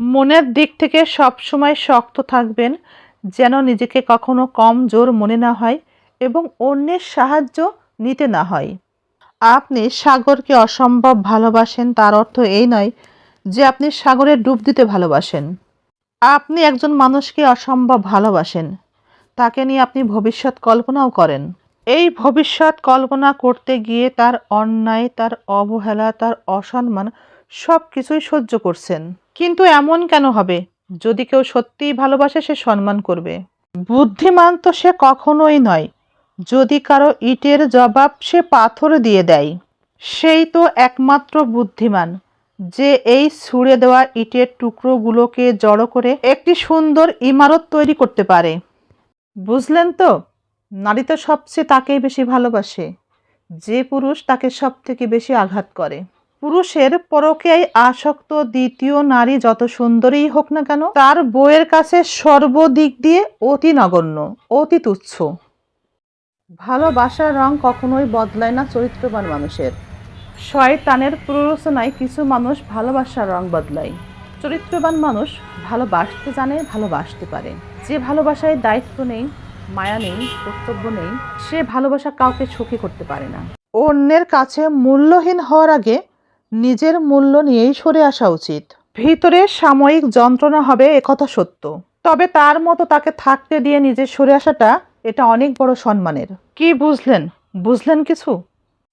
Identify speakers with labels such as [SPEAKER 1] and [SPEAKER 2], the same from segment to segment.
[SPEAKER 1] মনের দিক থেকে সবসময় শক্ত থাকবেন, যেন নিজেকে কখনো কম জোর মনে না হয় এবং অন্যের সাহায্য নিতে না হয়। আপনি সাগরকে অসম্ভব ভালোবাসেন, তার অর্থ এই নয় যে আপনি সাগরে ডুব দিতে ভালোবাসেন। আপনি একজন মানুষকে অসম্ভব ভালোবাসেন, তাকে নিয়ে আপনি ভবিষ্যৎ কল্পনাও করেন। এই ভবিষ্যৎ কল্পনা করতে গিয়ে তার অন্যায়, তার অবহেলা, তার অসম্মান সব কিছুই সহ্য করছেন। কিন্তু এমন কেন হবে? যদি কেউ সত্যিই ভালোবাসে, সে সম্মান করবে। বুদ্ধিমান তো সে কখনোই নয়। যদি কারও ইটের জবাব সে পাথর দিয়ে দেয়, সেই তো একমাত্র বুদ্ধিমান, যে এই ছুঁড়ে দেওয়া ইটের টুকরোগুলোকে জড়ো করে একটি সুন্দর ইমারত তৈরি করতে পারে। বুঝলেন তো? নারী তো সবচেয়ে তাকেই বেশি ভালোবাসে। যে পুরুষ তাকে সব থেকে বেশি আঘাত করে। পুরুষের পরকেই আসক্ত দ্বিতীয় নারী যত সুন্দরী হোক না কেন, তার বইয়ের কাছে সর্বদিক দিয়ে অতি নগণ্য, অতি তুচ্ছ। ভালোবাসার রং কখনোই বদলায় না চরিত্রবান মানুষের। শয়তানের প্ররোচনায় কিছু মানুষ ভালোবাসার রং বদলায়। চরিত্রবান মানুষ ভালোবাসতে জানে, ভালোবাসতে পারে। যে ভালোবাসায় দায়িত্ব নেই, মায়া নেই, কর্তব্য নেই, সে ভালোবাসা কাউকে সুখী করতে পারে না। অন্যের কাছে মূল্যহীন হওয়ার আগে নিজের মূল্য নিয়েই সরে আসা উচিত। ভিতরে সাময়িক যন্ত্রণা হবে একথা সত্য। তবে তার মতো তাকে থাকতে দিয়ে নিজের সরে আসাটা এটা অনেক বড় সম্মানের। কি বুঝলেন? বুঝলেন কিছু?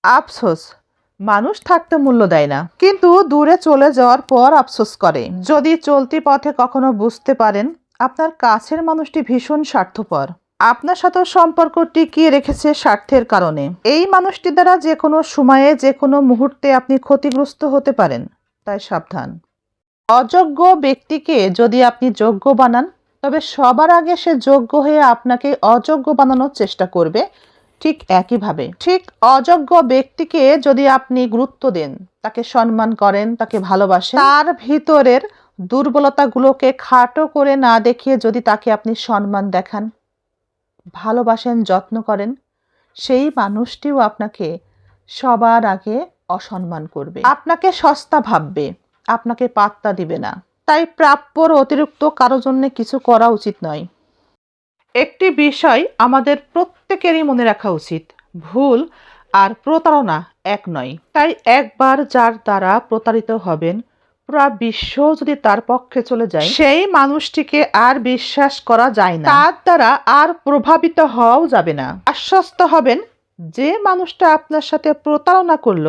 [SPEAKER 1] আফসোস, মানুষ থাকতে মূল্য দেয় না। কিন্তু দূরে চলে যাওয়ার পর আফসোস করে। যদি চলতি পথে কখনো বুঝতে পারেন, আপনার কাছের মানুষটি ভীষণ স্বার্থপর। আপনার সাথেও সম্পর্ক টিকিয়ে রেখেছে স্বার্থের কারণে? এই মানুষটি দ্বারা যে কোনো সময়ে, যে কোনো মুহূর্তে আপনি ক্ষতিগ্রস্ত হতে পারেন, তাই সাবধান। অযোগ্য ব্যক্তিকে যদি আপনি যোগ্য বানান, তবে সবার আগে সে যোগ্য হয়ে আপনাকে অযোগ্য বানানোর চেষ্টা করবে, ঠিক একইভাবে। ঠিক অযোগ্য ব্যক্তিকে যদি আপনি গুরুত্ব দেন, তাকে সম্মান করেন, তাকে ভালোবাসেন, তার ভিতরের দুর্বলতাগুলোকে খাটো করে না দেখিয়ে যদি তাকে আপনি সম্মান দেখান ভালোবাসেন, যত্ন করেন, সেই মানুষটিও আপনাকে সবার আগে অসম্মান করবে। আপনাকে সস্তা ভাববে, আপনাকে পাত্তা দিবে না। তাই প্রাপ্যর অতিরিক্ত কারও জন্য কিছু করা উচিত নয়। একটি বিষয় আমাদের প্রত্যেকেরই মনে রাখা উচিত, ভুল আর প্রতারণা এক নয়। তাই একবার যার দ্বারা প্রতারিত হবেন পুরা বিশ্ব যদি তার পক্ষে চলে যায় সেই মানুষটিকে আর বিশ্বাস করা যায় না। তার দ্বারা আর প্রভাবিত হওয়াও যাবে না। আশ্বস্ত হবেন যে মানুষটা আপনার সাথে প্রতারণা করল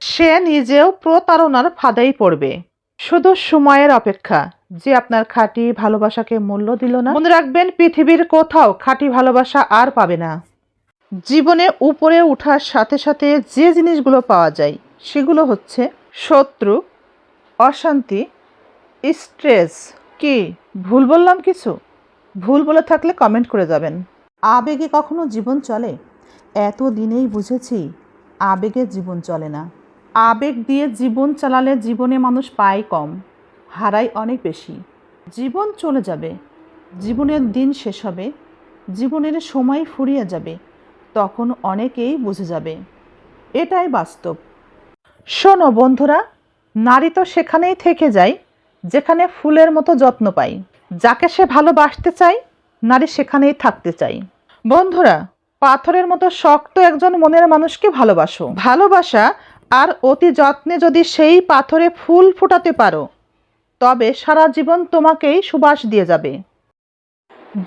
[SPEAKER 1] সে নিজেও প্রতারণার ফাঁদেই পড়বে। শুধু সময়ের অপেক্ষা যে আপনার খাঁটি ভালোবাসাকে মূল্য দিল না। মনে রাখবেন পৃথিবীর কোথাও খাঁটি ভালোবাসা আর পাবে না। জীবনে উপরে ওঠার সাথে সাথে যে জিনিসগুলো পাওয়া যায় সেগুলো হচ্ছে শত্রু অশান্তি, স্ট্রেস কি? ভুল বললাম কিছু? ভুল বলে থাকলে কমেন্ট করে যাবেন। আবেগে কখনো জীবন চলে? এত দিনেই বুঝেছি আবেগে জীবন চলে না। আবেগ দিয়ে জীবন চালালে জীবনে মানুষ পায় কম, হারায় অনেক বেশি। জীবন চলে যাবে, জীবনের দিন শেষ হবে, জীবনের সময় ফুরিয়ে যাবে, তখন অনেকেই বুঝে যাবে। এটাই বাস্তব। শোনো বন্ধুরা নারী তো সেখানেই থেকে যায়, যেখানে ফুলের মতো যত্ন পাই যাকে সে ভালোবাসতে চায়, নারী সেখানেই থাকতে চাই বন্ধুরা, পাথরের মতো শক্ত একজন মনের মানুষকে ভালোবাসো। ভালোবাসা আর অতি যত্নে যদি সেই পাথরে ফুল ফোটাতে পারো, তবে সারা জীবন তোমাকেই সুবাস দিয়ে যাবে।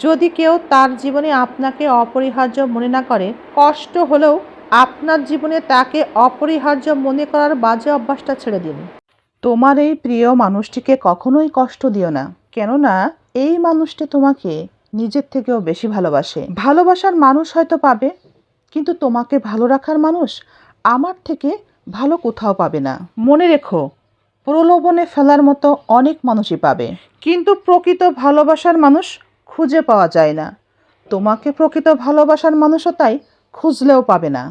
[SPEAKER 1] যদি কেউ তার জীবনে আপনাকে অপরিহার্য মনে না করে, কষ্ট হলেও আপনার জীবনে তাকে অপরিহার্য মনে করার বাজে অভ্যাসটা ছেড়ে দিন। তোমার এই প্রিয় মানুষটিকে কখনোই কষ্ট দিও না। কেননা, এই মানুষটি তোমাকে নিজের থেকেও বেশি ভালোবাসে। ভালোবাসার মানুষ হয়তো পাবে, কিন্তু তোমাকে ভালো রাখার মানুষ আমার থেকে ভালো কোথাও পাবে না। মনে রেখো, প্রলোভনে ফেলার মতো অনেক মানুষই পাবে। কিন্তু প্রকৃত ভালোবাসার মানুষ খুঁজে পাওয়া যায় না। তোমাকে প্রকৃত ভালোবাসার মানুষও তাই খুঁজলেও পাবে না।